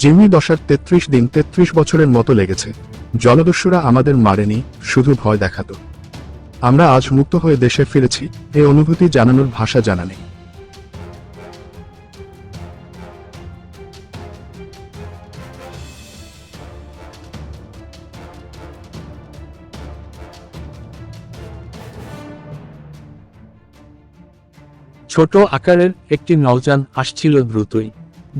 জিম্মি দশার তেত্রিশ দিন তেত্রিশ বছরের মতো লেগেছে। জলদস্যুরা আমাদের মারেনি, শুধু ভয় দেখাতো। আমরা আজ মুক্ত হয়ে দেশে ফিরেছি এই অনুভূতি জানানোর ভাষা জানা নেই। ছোট আকারের একটি নৌযান আসছিল দ্রুতই।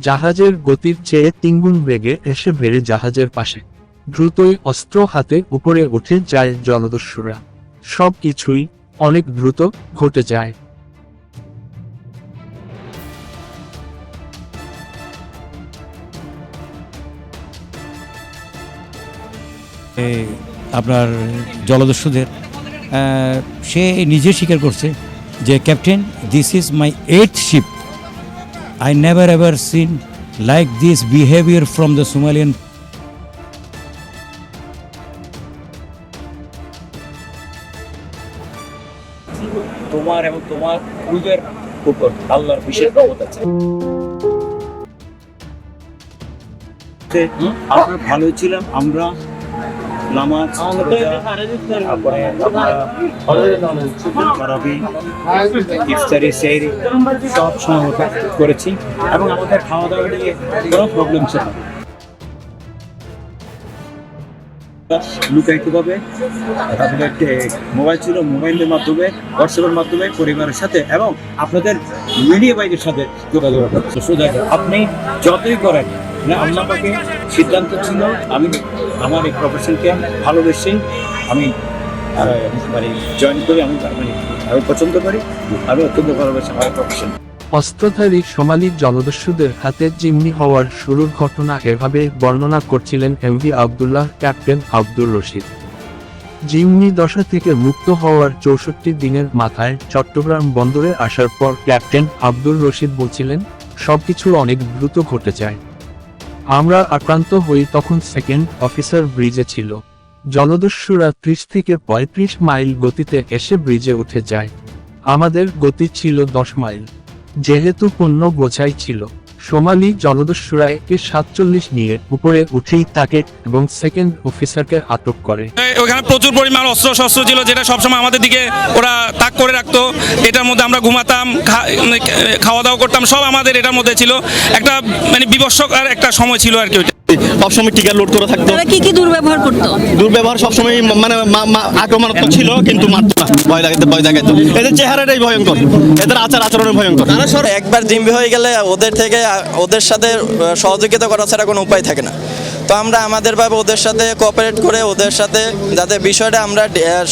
জাহাজের গতির চেয়ে তিনগুণ বেগে এসে বেড়ে জাহাজের পাশে। দ্রুতই অস্ত্র হাতে উপরে উঠে যায় জলদস্যুরা। সব কিছুই অনেক দ্রুত ঘটে যায়। আপনার জলদস্যুদের সে নিজে স্বীকার করছে যে, captain this is my eighth ship I never ever seen like this behaviour from the Somalian তোমার এবং তোমার ক্রুজের উপর আল্লাহর বিশেষ রহমত আছে। আমরা ভালো ছিলাম আমরা নামাজ তারপরে তারাবি ইফতারি সেহরি সব সময় করেছি এবং আমাদের খাওয়া দাওয়া নিয়ে কোনো প্রবলেম ছিল লুকাইতে তারপরে মোবাইল ছিল মোবাইলের মাধ্যমে হোয়াটসঅ্যাপের মাধ্যমে পরিবারের সাথে এবং আপনাদের মিডিয়া বাইরের সাথে যোগাযোগ আপনি যতই করেন না আল্লাহ সিদ্ধান্ত ছিল আমি আমার এই প্রফেশনকে ভালোবেসে আমি মানে জয়েন করি, আমি মানে আমি পছন্দ করি আমি অত্যন্ত ভালোবাসি আমার প্রফেশন অস্ত্রধারী সোমালি জলদস্যুদের হাতে জিম্মি হওয়ার শুরুর ঘটনা এভাবে বর্ণনা করছিলেন এমভি আবদুল্লাহ, ক্যাপ্টেন আব্দুর রশিদ। জিম্মি দশা থেকে মুক্ত হওয়ার চৌষট্টি দিনের মাথায় চট্টগ্রাম বন্দরে আসার পর ক্যাপ্টেন আব্দুর রশিদ বলছিলেন, সবকিছু অনেক দ্রুত ঘটে যায়। আমরা আক্রান্ত হই তখন সেকেন্ড অফিসার ব্রিজে ছিল। জলদস্যুরা ত্রিশ থেকে পঁয়ত্রিশ মাইল গতিতে এসে ব্রিজে উঠে যায়। আমাদের গতি ছিল দশ মাইল। যেহেতু পণ্য বোঝাই ছিল। সোমালি জলদস্যুরায় একে সাতচল্লিশ নিয়ে উপরে উঠেই তাকে এবং সেকেন্ড অফিসারকে আটক করে। ওখানে প্রচুর পরিমাণ অস্ত্র শস্ত্র ছিল যেটা সবসময় আমাদের দিকে ওরা তাক করে রাখতো। এটার মধ্যে আমরা ঘুমাতাম মানে খাওয়া দাওয়া করতাম, সব আমাদের এটার মধ্যে ছিল। একটা মানে বিবর্ষকার একটা সময় ছিল আর কি ওইটা। সবসময় টিকা লোড করে থাকতো। তারা কি কি দুর্ব্যবহার করতো? দুর্ব্যবহার সবসময় মানে মা- মা- আক্রমণাত্মক ছিল কিন্তু মারতো না। ভয় লাগাতে ভয় দেখাইতো। এদের চেহারাটাই ভয়ঙ্কর। এদের আচার আচরণের ভয়ঙ্কর। একবার জিম্বি হয়ে গেলে ওদের থেকে ওদের সাথে সহযোগিতা করা ছাড়া কোনো উপায় থাকে না। তো আমরা আমাদের ভাবে ওদের সাথে কোঅপারেট করে ওদের সাথে যাতে বিষয়টা আমরা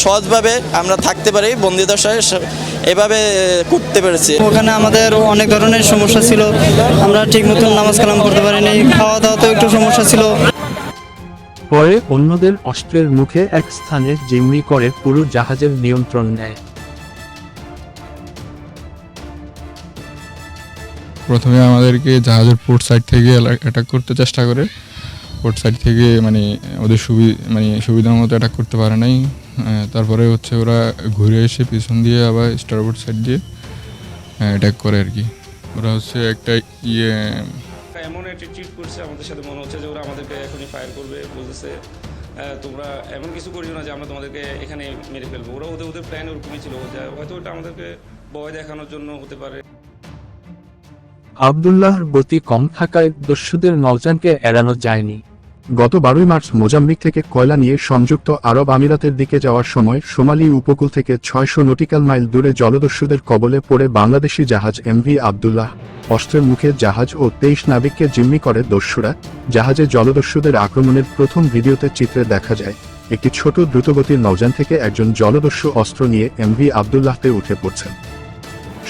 সহজভাবে আমরা থাকতে পারি বন্দিদশায় এভাবে করতে পেরেছি। ওখানে আমাদের অনেক ধরনের সমস্যা ছিল। আমরা ঠিক মতন নামাজ কালাম করতে পারিনি খাওয়া দাওয়াতেও একটু সমস্যা ছিল। পরে অন্যদের অস্ত্রের মুখে এক স্থানে জিম্মি করে পুরো জাহাজের নিয়ন্ত্রণ নেয়। প্রথমে আমাদেরকে জাহাজের পোর্ট সাইড থেকে অ্যাটাক করতে চেষ্টা করে। পোর্ট সাইড থেকে মানে ওদের সুবি মানে সুবিধা মতো অ্যাটাক করতে পারে নাই। তারপরে হচ্ছে ওরা ঘুরে এসে পিছন দিয়ে আবার স্টারবোর্ড সাইড দিয়ে অ্যাটাক করে আর কি। ওরা হচ্ছে একটা ইয়ে এমন একটা ট্রিট করছে আমাদের সাথে মনে হচ্ছে যে ওরা আমাদেরকে এখনই ফায়ার করবে বলতেছে তোমরা এমন কিছু করিও না যে আমরা তোমাদেরকে এখানে মেরে ফেলব। ওরা ওদের ওদের প্ল্যান ওরকমই ছিল। হয়তো ওটা আমাদেরকে ভয় দেখানোর জন্য হতে পারে। আবদুল্লাহর গতি কম থাকায় দস্যুদের নৌযানকে এড়ানো যায়নি। গত বারোই মার্চ মোজাম্বিক থেকে কয়লা নিয়ে সংযুক্ত আরব আমিরাতের দিকে যাওয়ার সময় সোমালি উপকূল থেকে ছয়শো নটিক্যাল মাইল দূরে জলদস্যুদের কবলে পড়ে বাংলাদেশি জাহাজ এমভি আবদুল্লাহ। অস্ত্রের মুখে জাহাজ ও তেইশ নাবিককে জিম্মি করে দস্যুরা। জাহাজে জলদস্যুদের আক্রমণের প্রথম ভিডিওতে চিত্রে দেখা যায়, একটি ছোট দ্রুতগতির নৌযান থেকে একজন জলদস্যু অস্ত্র নিয়ে এমভি আবদুল্লাহতে উঠে পড়ছেন।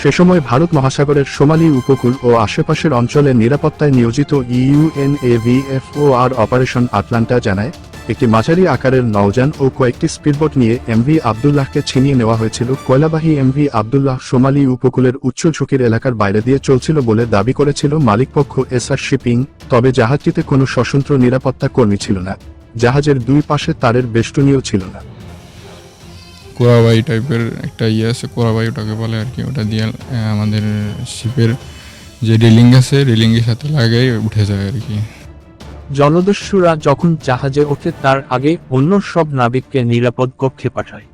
সে সময় ভারত মহাসাগরের সোমালি উপকূল ও আশেপাশের অঞ্চলে নিরাপত্তায় নিয়োজিত ইউএনএভিএফও আর অপারেশন আটলান্টা জানায়, একটি মাঝারি আকারের নৌযান ও কয়েকটি স্পিডবোট নিয়ে এমভি আবদুল্লাহকে ছিনিয়ে নেওয়া হয়েছিল। কয়লাবাহী এমভি আবদুল্লাহ সোমালি উপকূলের উচ্চ ঝুঁকির এলাকার বাইরে দিয়ে চলছিল বলে দাবি করেছিল মালিকপক্ষ এসআর শিপিং, তবে জাহাজটিতে কোনো স্বতন্ত্র নিরাপত্তা কর্মী ছিল না। জাহাজের দুই পাশে তারের বেষ্টনীয় ছিল না। কোরাবাই টাইপের একটা ইয়ে আছে, কোরাবাই ওটাকে বলে আর কি। ওটা দিয়ে আমাদের শিপের যে রেলিং আছে, রেলিংয়ের সাথে লাগাই উঠে যায় আর কি। জলদস্যুরা যখন জাহাজে ওঠে, তার আগে অন্য সব নাবিককে নিরাপদ কক্ষে পাঠায়।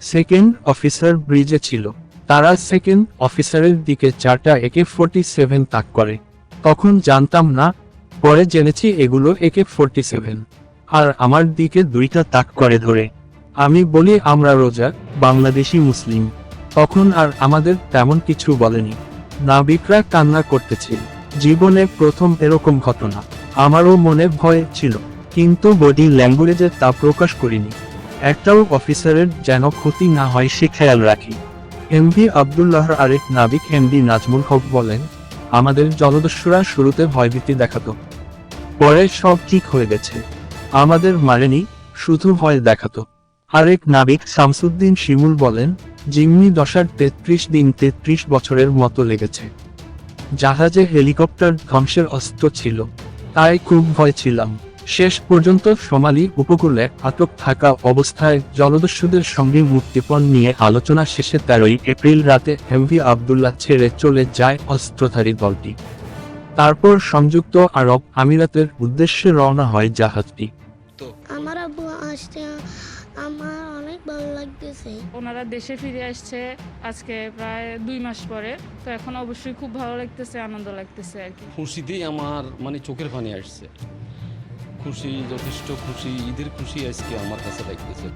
সেকেন্ড অফিসার ব্রিজে ছিল। তারা সেকেন্ড অফিসারের দিকে চারটা একে ফোরটি সেভেন তাক করে। তখন জানতাম না, পরে জেনেছি এগুলো একে ফোরটি সেভেন। আর আমার দিকে দুইটা তাক করে ধরে। আমি বলি, আমরা রোজা, বাংলাদেশি মুসলিম। তখন আর আমাদের তেমন কিছু বলেনি। নাবিকরা কান্না করতেছিল জীবনে প্রথম এরকম ঘটনা। আমারও মনে ভয় ছিল। কিন্তু বডি ল্যাঙ্গুয়েজে তা প্রকাশ করিনি। একটাও অফিসারের যেন ক্ষতি না হয় সে খেয়াল রাখি। এমভি আবদুল্লাহর আরেক নাবিক এমডি নাজমুল হক বলেন, আমাদের জলদস্যুরা শুরুতে ভয়ভীতি দেখাতো। পরে সব ঠিক হয়ে গেছে। আমাদের মারেনি, শুধু ভয় দেখাতো। আরেক নাবিক শামসুদ্দিন শিমুল বলেন জিম্মি দশার তেত্রিশ দিন তেত্রিশ বছরের মতো লেগেছে। জাহাজে হেলিকপ্টার ধ্বংসের অস্ত্র ছিল তাই খুব ভয় ছিলাম। শেষ পর্যন্ত সোমালি উপকূলে আটক থাকা অবস্থায় জলদস্যুদের সঙ্গে মুক্তিপণ নিয়ে আলোচনা শেষে তেরোই এপ্রিল রাতে এমভি আবদুল্লাহ ছেড়ে চলে যায় অস্ত্রধারী দলটি। তারপর সংযুক্ত আরব আমিরাতের উদ্দেশ্যে রওনা হয় জাহাজটি। আমার আব্বু আসতে আমার অনেক ভালো লাগতেছে। ওনারা দেশে ফিরে আসছে আজকে প্রায় দুই মাস পরে। তো এখন অবশ্যই খুব ভালো লাগতেছে আনন্দ লাগতেছে আর কি। খুশিতেই আমার মানে চোখের পানি আসছে। খুশি যথেষ্ট খুশি ঈদের খুশি আজকে আমার কাছে লাগতেছে।